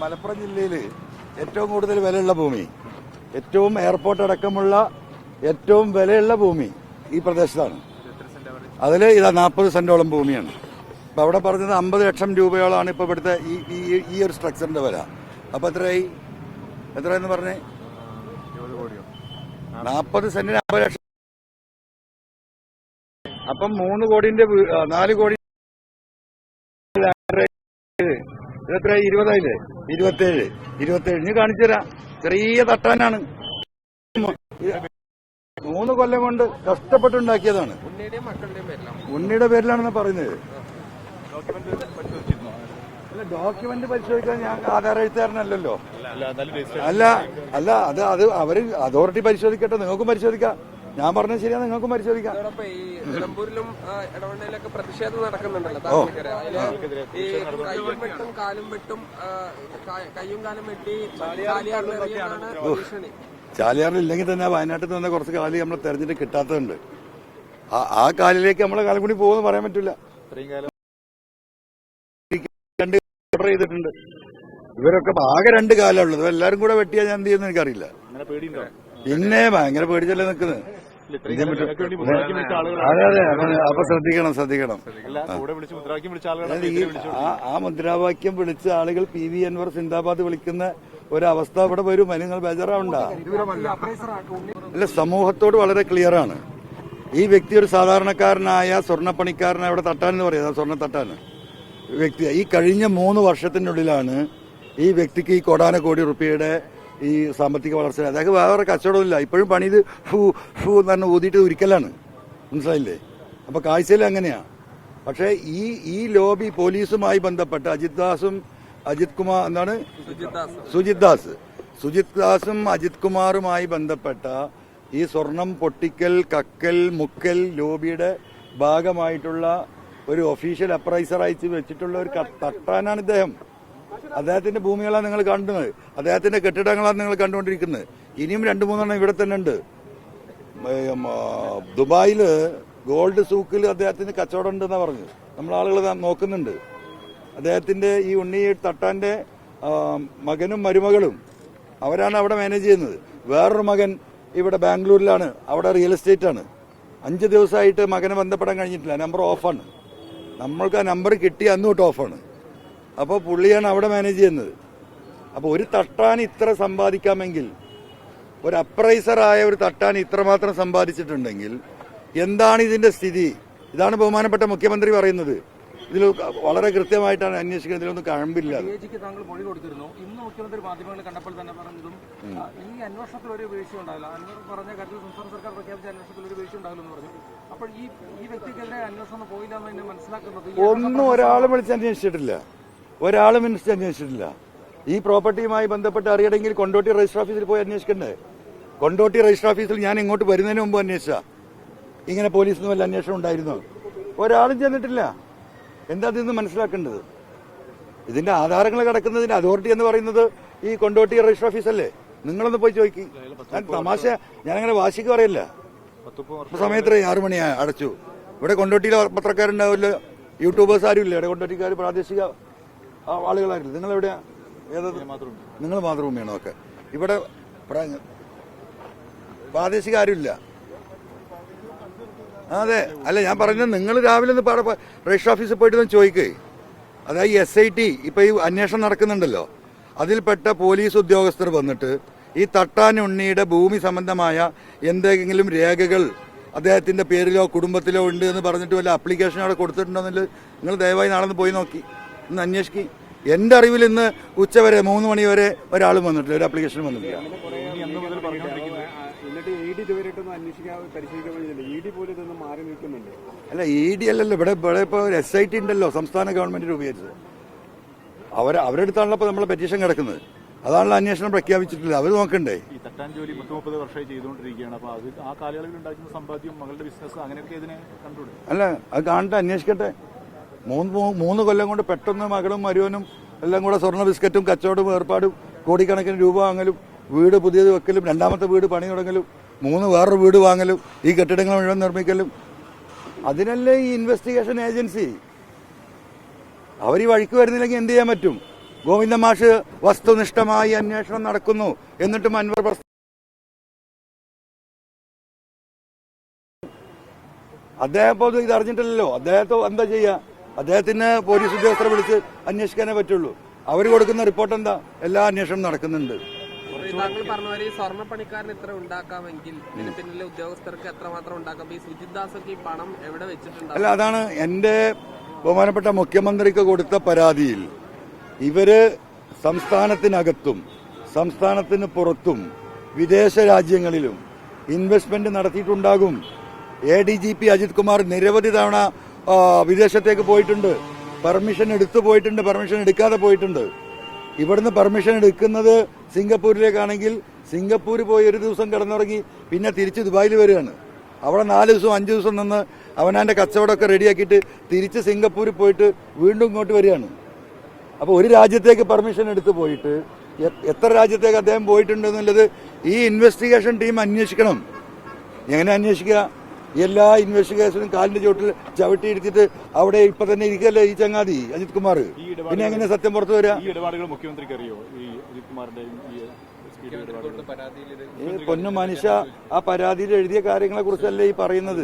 മലപ്പുറം ജില്ലയിൽ ഏറ്റവും കൂടുതൽ വിലയുള്ള ഭൂമി ഏറ്റവും എയർപോർട്ട് അടക്കമുള്ള ഏറ്റവും വിലയുള്ള ഭൂമി ഈ പ്രദേശത്താണ്. അതിൽ ഇതാ നാൽപ്പത് സെന്റോളം ഭൂമിയാണ്. അപ്പൊ അവിടെ പറഞ്ഞത് അമ്പത് ലക്ഷം രൂപയോളാണ് ഇപ്പൊ ഇവിടുത്തെ ഈ ഒരു സ്ട്രക്ചറിന്റെ വില. അപ്പൊ എത്രയായി? എത്രയെന്ന് പറഞ്ഞേ? നാൽപ്പത് സെന്റിന് അമ്പത് ലക്ഷം. അപ്പം മൂന്ന് കോടിന്റെ നാല് കോടി എത്ര ഇരുപതായില്ലേ? ഇരുപത്തേഴ്. ഇരുപത്തേഴ്. ഇനി കാണിച്ചു തരാം. ചെറിയ തട്ടാനാണ്. മൂന്ന് കൊല്ലം കൊണ്ട് കഷ്ടപ്പെട്ടുണ്ടാക്കിയതാണ്. ഉണ്ണിയുടെ പേരിലാണെന്ന് പറയുന്നത്. അല്ല ഡോക്യുമെന്റ് പരിശോധിക്കാൻ ഞാൻ ആധാർ എഴുത്തുകാരനല്ലല്ലോ. അല്ല അല്ല അത് അത് അവർ അതോറിറ്റി പരിശോധിക്കട്ടെ നിങ്ങൾക്കും പരിശോധിക്കാം. ഞാൻ പറഞ്ഞത് ശരിയാ നിങ്ങൾക്കും പരിശോധിക്കാം. ഇടവണ്ണയിലൊക്കെ പ്രതിഷേധം നടക്കുന്നുണ്ടല്ലോ കാലും വെട്ടും കയ്യും കാലും വെട്ടി ഇല്ലെങ്കിൽ തന്നെ വയനാട്ടിൽ നിന്ന് കുറച്ച് കാലി നമ്മൾ തെരഞ്ഞിട്ട് കിട്ടാത്തതുണ്ട്. ആ- ആ കാലിലേക്ക് നമ്മളെ കാലം കൂടി പോകുമെന്ന് പറയാൻ പറ്റില്ല. രണ്ട് ഓർഡർ ചെയ്തിട്ടുണ്ട്. ഇവരൊക്കെ ആകെ രണ്ട് കാലമുള്ളത് എല്ലാവരും കൂടെ വെട്ടിയാൽ ഞാൻ എന്ത് ചെയ്യുന്ന എനിക്കറിയില്ല. പിന്നെ ഭയങ്കര പേടിച്ചല്ലേ നിൽക്കുന്നത്? അതെ അതെ അപ്പൊ ശ്രദ്ധിക്കണം ശ്രദ്ധിക്കണം. ആ- ആ മുദ്രാവാക്യം വിളിച്ച ആളുകൾ പി വി അൻവർ സിന്ദാബാദ് വിളിക്കുന്ന ഒരവസ്ഥ ഇവിടെ വരും. അതിന് നിങ്ങൾ ബേജാറാവണ്ട. അല്ല സമൂഹത്തോട് വളരെ ക്ലിയർ ആണ്. ഈ വ്യക്തി ഒരു സാധാരണക്കാരനായ സ്വർണപ്പണിക്കാരനെ അവിടെ തട്ടാൻ എന്ന് പറയുന്നത് സ്വർണ തട്ടാൻ. വ്യക്തി ഈ കഴിഞ്ഞ മൂന്ന് വർഷത്തിനുള്ളിലാണ് ഈ വ്യക്തിക്ക് ഈ കോടാന കോടി റുപ്യയുടെ ഈ സാമ്പത്തിക വളർച്ച അദ്ദേഹം വേറെ കച്ചവടമില്ല ഇപ്പോഴും പണി ഇത് ഫൂ ഫൂ എന്ന് പറഞ്ഞ് ഊതിയിട്ട് ഒരിക്കലാണ് മനസ്സിലായില്ലേ? അപ്പോൾ കാഴ്ചയിൽ അങ്ങനെയാ. പക്ഷേ ഈ ഈ ലോബി പോലീസുമായി ബന്ധപ്പെട്ട് അജിത് ദാസും അജിത് കുമാർ എന്താണ്? സുജിത് ദാസ്. സുജിത് ദാസും. അജിത് കുമാറുമായി ബന്ധപ്പെട്ട ഈ സ്വർണം പൊട്ടിക്കൽ കക്കൽ മുക്കൽ ലോബിയുടെ ഭാഗമായിട്ടുള്ള ഒരു ഒഫീഷ്യൽ അപ്രൈസർ അയച്ച് വെച്ചിട്ടുള്ള ഒരു തട്ടാനാണ് ഇദ്ദേഹം. അദ്ദേഹത്തിന്റെ ഭൂമികളാണ് നിങ്ങൾ കാണുന്നത് അദ്ദേഹത്തിന്റെ കെട്ടിടങ്ങളാണ് നിങ്ങൾ കണ്ടുകൊണ്ടിരിക്കുന്നത്. ഇനിയും രണ്ടു മൂന്നെണ്ണം ഇവിടെ തന്നെ ഉണ്ട്. ഉം, ദുബായിൽ ഗോൾഡ് സൂക്കിൽ അദ്ദേഹത്തിന് കച്ചവടം ഉണ്ടെന്നാ പറഞ്ഞു നമ്മൾ ആളുകൾ നോക്കുന്നുണ്ട്. അദ്ദേഹത്തിന്റെ ഈ ഉണ്ണി തട്ടാന്റെ മകനും മരുമകളും അവരാണ് അവിടെ മാനേജ് ചെയ്യുന്നത്. വേറൊരു മകൻ ഇവിടെ ബാംഗ്ലൂരിലാണ് അവിടെ റിയൽ എസ്റ്റേറ്റ് ആണ്. അഞ്ച് ദിവസമായിട്ട് മകനെ ബന്ധപ്പെടാൻ കഴിഞ്ഞിട്ടില്ല. നമ്പർ ഓഫാണ് നമ്മൾക്ക് ആ നമ്പർ കിട്ടി അന്ന് ഓഫാണ് അപ്പോൾ പുള്ളിയാണ് അവിടെ മാനേജ് ചെയ്യുന്നത്. അപ്പോൾ ഒരു തട്ടാൻ ഇത്ര സമ്പാദിക്കാമെങ്കിൽ ഒരു അപ്രൈസറായ ഒരു തട്ടാൻ ഇത്രമാത്രം സമ്പാദിച്ചിട്ടുണ്ടെങ്കിൽ എന്താണ് ഇതിന്റെ സ്ഥിതി? ഇതാണ് ബഹുമാനപ്പെട്ട മുഖ്യമന്ത്രി പറയുന്നത്. ഇതിൽ വളരെ കൃത്യമായിട്ടാണ് അന്വേഷിക്കുന്നത്. ഇതിലൊന്നും കഴമ്പില്ല. താങ്കൾ മൊഴി കൊടുത്തിരുന്നു. ഇന്ന് മുഖ്യമന്ത്രി മാധ്യമങ്ങളെ കണ്ടപ്പോൾ തന്നെ പറഞ്ഞതും ഈ അന്വേഷണത്തിൽ ഒരു വീഴ്ച ഉണ്ടാവില്ല. പറഞ്ഞ കാര്യത്തിൽ സംസ്ഥാന സർക്കാർ പ്രഖ്യാപിച്ച അന്വേഷണത്തിൽ ഒരു വീഴ്ച ഉണ്ടാവില്ലെന്ന് പറഞ്ഞു. അപ്പോൾ ഈ ഈ വ്യക്തിക്കെതിരെ അന്വേഷണം പോയില്ല എന്ന് മനസ്സിലാക്കുന്നത് ഒന്നും ഒരാളും വിളിച്ച് അന്വേഷിച്ചിട്ടില്ല. ഒരാളും മിനിസ്റ്റർ അന്വേഷിച്ചിട്ടില്ല. ഈ പ്രോപ്പർട്ടിയുമായി ബന്ധപ്പെട്ട് അറിയണമെങ്കിൽ കൊണ്ടോട്ടി രജിസ്റ്റർ ഓഫീസിൽ പോയി അന്വേഷിക്കണ്ടേ? കൊണ്ടോട്ടി രജിസ്റ്റർ ഓഫീസിൽ ഞാൻ ഇങ്ങോട്ട് വരുന്നതിന് മുമ്പ് അന്വേഷിച്ച. ഇങ്ങനെ പോലീസിന് വല്ല അന്വേഷണം ഉണ്ടായിരുന്നു? ഒരാളും ചെന്നിട്ടില്ല. എന്താ അതിന്ന് മനസ്സിലാക്കേണ്ടത്? ഇതിന്റെ ആധാരങ്ങൾ കിടക്കുന്നതിന് അതോറിറ്റി എന്ന് പറയുന്നത് ഈ കൊണ്ടോട്ടി രജിസ്റ്റർ ഓഫീസല്ലേ? നിങ്ങളൊന്ന് പോയി ചോദിക്കും. ഞാൻ തമാശ ഞാനങ്ങനെ വാശിക്ക് പറയല്ല. സമയത്ത് ആറു മണിയാ അടച്ചു. ഇവിടെ കൊണ്ടോട്ടിയിലെ പത്രക്കാരുണ്ടാവില്ല യൂട്യൂബേഴ്സ് ആരും ഇല്ല ഇവിടെ കൊണ്ടോട്ടിക്കാർ പ്രാദേശിക ആളുകളായിട്ടില്ല നിങ്ങൾ എവിടെയാ ഏതാ നിങ്ങൾ മാതൃഭൂമിയാണോ? ഒക്കെ ഇവിടെ പ്ര- പ്രാദേശിക ആരുമില്ല. അതെ. അല്ല ഞാൻ പറഞ്ഞത് നിങ്ങൾ രാവിലെ ഒന്ന് പാടെ രജിസ്റ്റർ ഓഫീസിൽ പോയിട്ട് ഒന്ന് ചോദിക്കേ. അതായത് എസ് ഐ ടി ഇപ്പൊ ഈ അന്വേഷണം നടക്കുന്നുണ്ടല്ലോ. അതിൽപ്പെട്ട പോലീസ് ഉദ്യോഗസ്ഥർ വന്നിട്ട് ഈ തട്ടാനുണ്ണിയുടെ ഭൂമി സംബന്ധമായ എന്തെങ്കിലും രേഖകൾ അദ്ദേഹത്തിന്റെ പേരിലോ കുടുംബത്തിലോ ഉണ്ട് എന്ന് പറഞ്ഞിട്ട് വല്ല അപ്ലിക്കേഷൻ അവിടെ എന്നുള്ളത് നിങ്ങൾ ദയവായി നാളെ പോയി നോക്കി. ഒന്ന് അന്വേഷിക്കും. എന്റെ അറിവിൽ ഇന്ന് ഉച്ചവരെ മൂന്ന് മണി വരെ ഒരാളും വന്നിട്ടില്ല ഒരു അപ്ലിക്കേഷൻ വന്നിട്ടില്ല. അല്ല ഇ ഡി അല്ലല്ലോ ഇവിടെ ഇവിടെ ഇപ്പോൾ എസ് ഐ ടി ഉണ്ടല്ലോ സംസ്ഥാന ഗവൺമെന്റ് രൂപീകരിച്ചത്. അവർ അവരുടെ അടുത്താണല്ലോ ഇപ്പോൾ നമ്മളെ പെറ്റീഷൻ കിടക്കുന്നത്. അതാണല്ലോ അന്വേഷണം പ്രഖ്യാപിച്ചിട്ടില്ല അവർ നോക്കണ്ടേ? ഈ തട്ടാൻ ജോലി പത്ത് മുപ്പത് വർഷമായി ചെയ്തുകൊണ്ടിരിക്കുകയാണ്. അപ്പൊ അത് ആ കാലയളവിൽ ഉണ്ടാക്കുന്ന സമ്പാദ്യം മകളുടെ ബിസിനസ് അങ്ങനെയൊക്കെ ഇതിനെ കണ്ടുകൂടെ അല്ല അത് കാണട്ടെ അന്വേഷിക്കട്ടെ. മൂന്ന് മൂന്ന് കൊല്ലം കൊണ്ട് പെട്ടെന്ന് മകളും മരുവനും എല്ലാം കൂടെ സ്വർണ ബിസ്ക്കറ്റും കച്ചവടവും ഏർപ്പാടും കോടിക്കണക്കിന് രൂപ വാങ്ങലും വീട് പുതിയത് വെക്കലും രണ്ടാമത്തെ വീട് പണി തുടങ്ങലും മൂന്ന് വേറൊരു വീട് വാങ്ങലും ഈ കെട്ടിടങ്ങൾ മുഴുവൻ നിർമ്മിക്കലും. അതിനല്ലേ ഈ ഇൻവെസ്റ്റിഗേഷൻ ഏജൻസി അവർ ഈ വഴിക്ക് വരുന്നില്ലെങ്കിൽ എന്ത് ചെയ്യാൻ പറ്റും? ഗോവിന്ദ മാഷ് വസ്തുനിഷ്ഠമായി അന്വേഷണം നടക്കുന്നു. എന്നിട്ടും അൻവർ അദ്ദേഹം ഇപ്പോൾ ഇത് അറിഞ്ഞിട്ടില്ലല്ലോ. അദ്ദേഹത്തെ എന്താ ചെയ്യുക അദ്ദേഹത്തിന് പോലീസ് ഉദ്യോഗസ്ഥരെ വിളിച്ച് അന്വേഷിക്കാനേ പറ്റുള്ളൂ. അവർ കൊടുക്കുന്ന റിപ്പോർട്ട് എന്താ? എല്ലാ അന്വേഷണം നടക്കുന്നുണ്ട്. ഈ താങ്കൾ പറഞ്ഞ പോലെ ഈ സ്വർണപ്പണിക്കാരന് ഇത്ര ഉണ്ടാക്കാമെങ്കിൽ ഇതിന് പിന്നിലെ ഉദ്യോഗസ്ഥർക്ക് എത്രമാത്രം ഉണ്ടാക്കാം? ഈ സുജിത് പണം എവിടെ വെച്ചിട്ടുണ്ട് അല്ല അതാണ് എന്റെ ബഹുമാനപ്പെട്ട മുഖ്യമന്ത്രിക്ക് കൊടുത്ത പരാതിയിൽ. ഇവർ സംസ്ഥാനത്തിനകത്തും സംസ്ഥാനത്തിന് പുറത്തും വിദേശ രാജ്യങ്ങളിലും investment നടത്തിയിട്ടുണ്ടാകും. A D G P Ajith Kumar നിരവധി തവണ വിദേശത്തേക്ക് പോയിട്ടുണ്ട്. പെർമിഷൻ എടുത്തു പോയിട്ടുണ്ട്. പെർമിഷൻ എടുക്കാതെ പോയിട്ടുണ്ട്. ഇവിടുന്ന് പെർമിഷൻ എടുക്കുന്നത് സിംഗപ്പൂരിലേക്കാണെങ്കിൽ സിംഗപ്പൂർ പോയി ഒരു ദിവസം കിടന്നുറങ്ങി പിന്നെ തിരിച്ച് ദുബായിൽ വരികയാണ്. അവിടെ നാല് ദിവസം അഞ്ച് ദിവസം നിന്ന് അവനാന്റെ കച്ചവടമൊക്കെ റെഡിയാക്കിയിട്ട് തിരിച്ച് സിംഗപ്പൂരിൽ പോയിട്ട് വീണ്ടും ഇങ്ങോട്ട് വരികയാണ്. അപ്പോൾ ഒരു രാജ്യത്തേക്ക് പെർമിഷൻ എടുത്ത് പോയിട്ട് എത്ര രാജ്യത്തേക്ക് അദ്ദേഹം പോയിട്ടുണ്ട് എന്നുള്ളത് ഈ ഇൻവെസ്റ്റിഗേഷൻ ടീം അന്വേഷിക്കണം. എങ്ങനെ അന്വേഷിക്കുക? എല്ലാ ഇൻവെസ്റ്റിഗേഷനും കാലിന്റെ ചോട്ടിൽ ചവിട്ടിയിരുത്തിട്ട് അവിടെ ഇപ്പൊ തന്നെ ഇരിക്കല്ലേ ഈ ചങ്ങാതി അജിത് കുമാർ? പിന്നെ എങ്ങനെ സത്യം പുറത്തു വരാ? ഈ ഇടപാടുകൾ മുഖ്യമന്ത്രിക്ക് അറിയോ? അജിത് പൊന്നു മനുഷ്യ ആ പരാതിയിൽ എഴുതിയ കാര്യങ്ങളെ കുറിച്ചല്ലേ ഈ പറയുന്നത്?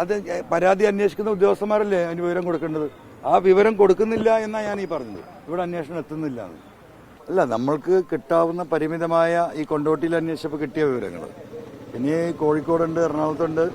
അത് പരാതി അന്വേഷിക്കുന്ന ഉദ്യോഗസ്ഥന്മാരല്ലേ അതിന് വിവരം കൊടുക്കേണ്ടത്? ആ വിവരം കൊടുക്കുന്നില്ല എന്നാ ഞാൻ ഈ പറഞ്ഞത്. ഇവിടെ അന്വേഷണം എത്തുന്നില്ല. അല്ല നമ്മൾക്ക് കിട്ടാവുന്ന പരിമിതമായ ഈ കൊണ്ടോട്ടിയിൽ അന്വേഷിച്ചപ്പോൾ കിട്ടിയ വിവരങ്ങൾ ഇനി കോഴിക്കോടുണ്ട് എറണാകുളത്തുണ്ട്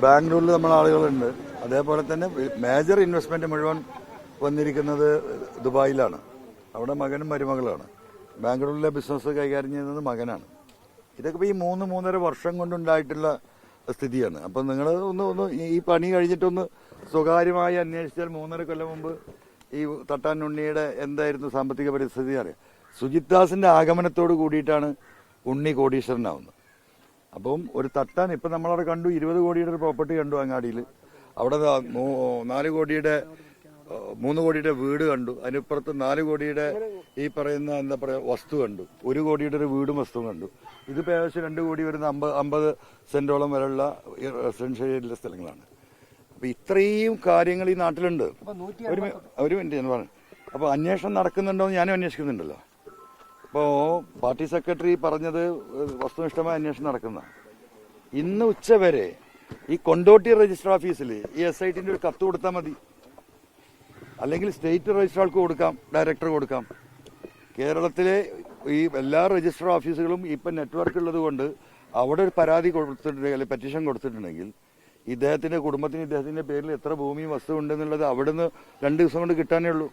ബാംഗ്ലൂരിൽ നമ്മൾ ആളുകളുണ്ട്. അതേപോലെ തന്നെ മേജർ ഇൻവെസ്റ്റ്മെന്റ് മുഴുവൻ വന്നിരിക്കുന്നത് ദുബായിലാണ്. അവിടെ മകനും മരുമകളാണ്. ബാംഗ്ലൂരിലെ ബിസിനസ് കൈകാര്യം ചെയ്യുന്നത് മകനാണ്. ഇതൊക്കെ ഈ മൂന്ന് മൂന്നര വർഷം കൊണ്ടുണ്ടായിട്ടുള്ള സ്ഥിതിയാണ്. അപ്പം നിങ്ങൾ ഒന്ന് ഒന്ന് ഈ- ഈ പണി കഴിഞ്ഞിട്ടൊന്ന് സ്വകാര്യമായി അന്വേഷിച്ചാൽ മൂന്നര കൊല്ലം മുമ്പ് ഈ തട്ടാൻ ഉണ്ണിയുടെ എന്തായിരുന്നു സാമ്പത്തിക പരിസ്ഥിതി അറിയാം. സുജിത് ദാസിന്റെ ആഗമനത്തോട് കൂടിയിട്ടാണ് ഉണ്ണി കോടീശ്വരനാവുന്നത്. അപ്പം ഒരു തട്ടാൻ ഇപ്പം നമ്മളവിടെ കണ്ടു ഇരുപത് കോടിയുടെ ഒരു പ്രോപ്പർട്ടി കണ്ടു അങ്ങാടിയിൽ. അവിടെ നാല് കോടിയുടെ മൂന്ന് കോടിയുടെ വീട് കണ്ടു. അതിനിപ്പുറത്ത് നാല് കോടിയുടെ ഈ പറയുന്ന എന്താ പറയുക വസ്തു കണ്ടു. ഒരു കോടിയുടെ ഒരു വീടും വസ്തുവും കണ്ടു. ഇത് ഏകദേശം രണ്ട് കോടി വരുന്ന അമ്പത് അമ്പത് സെന്റോളം വരെയുള്ള റെസിഡൻഷ്യൽ ഏരിയയിലെ സ്ഥലങ്ങളാണ്. അപ്പൊ ഇത്രയും കാര്യങ്ങൾ ഈ നാട്ടിലുണ്ട്. ഒരു ഒരു മിനിറ്റ് ഞാൻ പറഞ്ഞു. അപ്പോൾ അന്വേഷണം നടക്കുന്നുണ്ടോ എന്ന് ഞാനും അന്വേഷിക്കുന്നുണ്ടല്ലോ. അപ്പോ പാർട്ടി സെക്രട്ടറി പറഞ്ഞത് വസ്തുനിഷ്ഠമായ അന്വേഷണം നടക്കുന്ന. ഇന്ന് ഉച്ചവരെ ഈ കൊണ്ടോട്ടി രജിസ്റ്റർ ഓഫീസിൽ ഈ എസ് ഐ ടിന്റെ ഒരു കത്ത് കൊടുത്താൽ മതി. അല്ലെങ്കിൽ സ്റ്റേറ്റ് രജിസ്ട്രാൾക്ക് കൊടുക്കാം ഡയറക്ടർ കൊടുക്കാം. കേരളത്തിലെ ഈ എല്ലാ രജിസ്റ്റർ ഓഫീസുകളും ഇപ്പൊ നെറ്റ്വർക്ക് ഉള്ളത് കൊണ്ട് അവിടെ ഒരു പരാതി കൊടുത്തിട്ടുണ്ടെങ്കിൽ അല്ലെങ്കിൽ പെറ്റീഷൻ കൊടുത്തിട്ടുണ്ടെങ്കിൽ ഇദ്ദേഹത്തിന്റെ കുടുംബത്തിന് ഇദ്ദേഹത്തിന്റെ പേരിൽ എത്ര ഭൂമിയും വസ്തു ഉണ്ടെന്നുള്ളത് അവിടുന്ന് രണ്ട് ദിവസം കൊണ്ട് കിട്ടാനേ ഉള്ളൂ.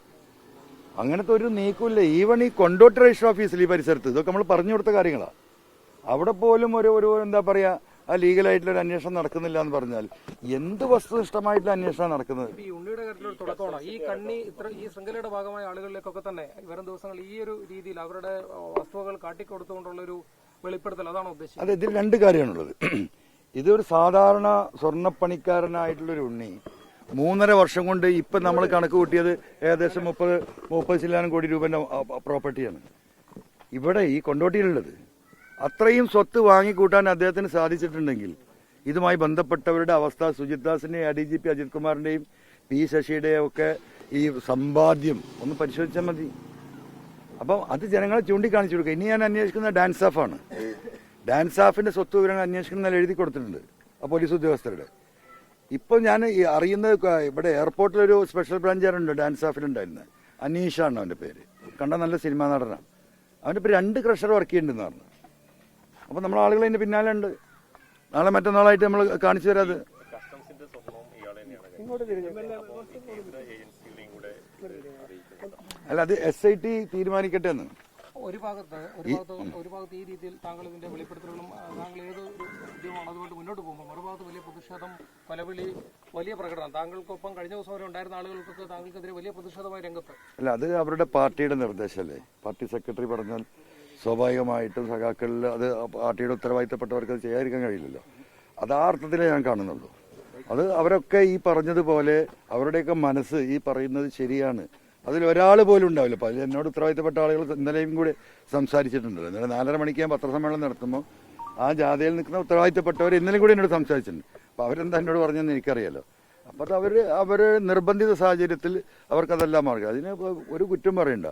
അങ്ങനത്തെ ഒരു നീക്കമില്ല. ഈവൺ ഈ കൊണ്ടോട്ട് രജിസ്റ്റർ ഓഫീസിൽ ഈ പരിസരത്ത് ഇതൊക്കെ നമ്മൾ പറഞ്ഞു കൊടുത്ത കാര്യങ്ങളാണ് അവിടെ പോലും ഒരു ഒരു എന്താ പറയാ ആ ലീഗലായിട്ടുള്ള ഒരു അന്വേഷണം നടക്കുന്നില്ല എന്ന് പറഞ്ഞാൽ എന്ത് വസ്തുനിഷ്ഠമായിട്ടുള്ള അന്വേഷണം നടക്കുന്നത്? ഈ ഉണ്ണിയുടെ കാര്യത്തിലൊരു തുടക്കമാണ്. ഈ കണ്ണി ഇത്ര ഈ ശൃംഖലയുടെ ഭാഗമായ ആളുകളിലേക്കൊക്കെ തന്നെ വരും ദിവസങ്ങൾ ഈ ഒരു രീതിയിൽ അവരുടെ വസ്തുവകൾ കാട്ടിക്കൊടുത്തുകൊണ്ടുള്ള ഒരു വെളിപ്പെടുത്തൽ. അതാണ് ഉദ്ദേശിച്ചത്. അതെ ഇതിൽ രണ്ട് കാര്യമാണുള്ളത്. ഇതൊരു സാധാരണ സ്വർണപ്പണിക്കാരനായിട്ടുള്ളൊരു ഉണ്ണി മൂന്നര വർഷം കൊണ്ട് ഇപ്പൊ നമ്മൾ കണക്ക് കൂട്ടിയത് ഏകദേശം മുപ്പത് മുപ്പത് ശതമാനം കോടി രൂപന്റെ പ്രോപ്പർട്ടിയാണ് ഇവിടെ ഈ കൊണ്ടോട്ടിയിലുള്ളത്. അത്രയും സ്വത്ത് വാങ്ങിക്കൂട്ടാൻ അദ്ദേഹത്തിന് സാധിച്ചിട്ടുണ്ടെങ്കിൽ ഇതുമായി ബന്ധപ്പെട്ടവരുടെ അവസ്ഥ Sujith ദാസിന്റെയും A D G P Ajith കുമാറിന്റെയും P ശശിയുടെയും ഒക്കെ ഈ സമ്പാദ്യം ഒന്ന് പരിശോധിച്ചാൽ മതി. അപ്പം അത് ജനങ്ങളെ ചൂണ്ടിക്കാണിച്ചു കൊടുക്കുക. ഇനി ഞാൻ അന്വേഷിക്കുന്ന ഡാൻസ് ഓഫാണ് ഡാൻസ് ഓഫിന്റെ സ്വത്ത് വിവരങ്ങൾ അന്വേഷിക്കുന്ന എഴുതി കൊടുത്തിട്ടുണ്ട് ആ പോലീസ് ഉദ്യോഗസ്ഥരുടെ. ഇപ്പോൾ ഞാൻ അറിയുന്നത് ഇവിടെ എയർപോർട്ടിൽ ഒരു സ്പെഷ്യൽ ബ്രാഞ്ചുകാരുണ്ട് ഡാൻസ് ഓഫിലുണ്ടായിരുന്നത് അനീഷാണ് അവന്റെ പേര്. കണ്ട നല്ല സിനിമാ നടനാണ്. അവന്റെ ഇപ്പൊ രണ്ട് ക്രഷർ വർക്ക് ചെയ്യുന്നുണ്ടെന്ന് പറഞ്ഞു. അപ്പൊ നമ്മൾ ആളുകൾ അതിന്റെ പിന്നാലെ ഉണ്ട്. നാളെ മറ്റന്നാളായിട്ട് നമ്മൾ കാണിച്ചു തരാത് അല്ല അത് എസ് ഐ ടി തീരുമാനിക്കട്ടെ എന്ന്. ഒരു ഭാഗത്ത് ഒരു ഭാഗത്ത് ഒരു ഭാഗത്ത് ഈ രീതിയിൽ താങ്കൾ ഇതിന്റെ വെളിപ്പെടുത്തലുകളും താങ്കൾ ഏത് ഉദ്യമമാണ് അതുകൊണ്ട് മുന്നോട്ട് പോകുമ്പോൾ മറുഭാഗത്ത് വലിയ പ്രതിഷേധം കൊലവിളി വലിയ പ്രകടനം. താങ്കൾക്കൊപ്പം കഴിഞ്ഞ ദിവസം വരെ ഉണ്ടായിരുന്ന ആളുകൾക്കൊക്കെ താങ്കൾക്കെതിരെ വലിയ പ്രതിഷേധമായ രംഗത്ത്. അല്ല അത് അവരുടെ പാർട്ടിയുടെ നിർദ്ദേശമല്ലേ? പാർട്ടി സെക്രട്ടറി പറഞ്ഞാൽ സ്വാഭാവികമായിട്ടും സഖാക്കളിൽ അത് പാർട്ടിയുടെ ഉത്തരവാദിത്തപ്പെട്ടവർക്ക് അത് ചെയ്യാതിരിക്കാൻ കഴിയില്ലല്ലോ. അത് ആ അർത്ഥത്തിലേ ഞാൻ കാണുന്നുള്ളൂ. അത് അവരൊക്കെ ഈ പറഞ്ഞതുപോലെ അവരുടെയൊക്കെ മനസ്സ് ഈ പറയുന്നത് ശരിയാണ്. അതിൽ ഒരാൾ പോലും ഉണ്ടാവില്ല. അപ്പോൾ അതിൽ എന്നോട് ഉത്തരവാദിത്തപ്പെട്ട ആളുകൾ ഇന്നലെയും കൂടി സംസാരിച്ചിട്ടുണ്ടല്ലോ ഇന്നലെ നാലര മണിക്ക് ഞാൻ പത്രസമ്മേളനം നടത്തുമ്പോൾ ആ ജാഥയിൽ നിൽക്കുന്ന ഉത്തരവാദിത്തപ്പെട്ടവർ ഇന്നലെയും കൂടി എന്നോട് സംസാരിച്ചിട്ടുണ്ട്. അപ്പൊ അവരെന്താ എന്നോട് പറഞ്ഞെന്ന് എനിക്കറിയാലോ. അപ്പോൾ അത് അവർ അവർ നിർബന്ധിത സാഹചര്യത്തിൽ അവർക്കതെല്ലാം മാർഗം അതിന് ഒരു കുറ്റം പറയണ്ട.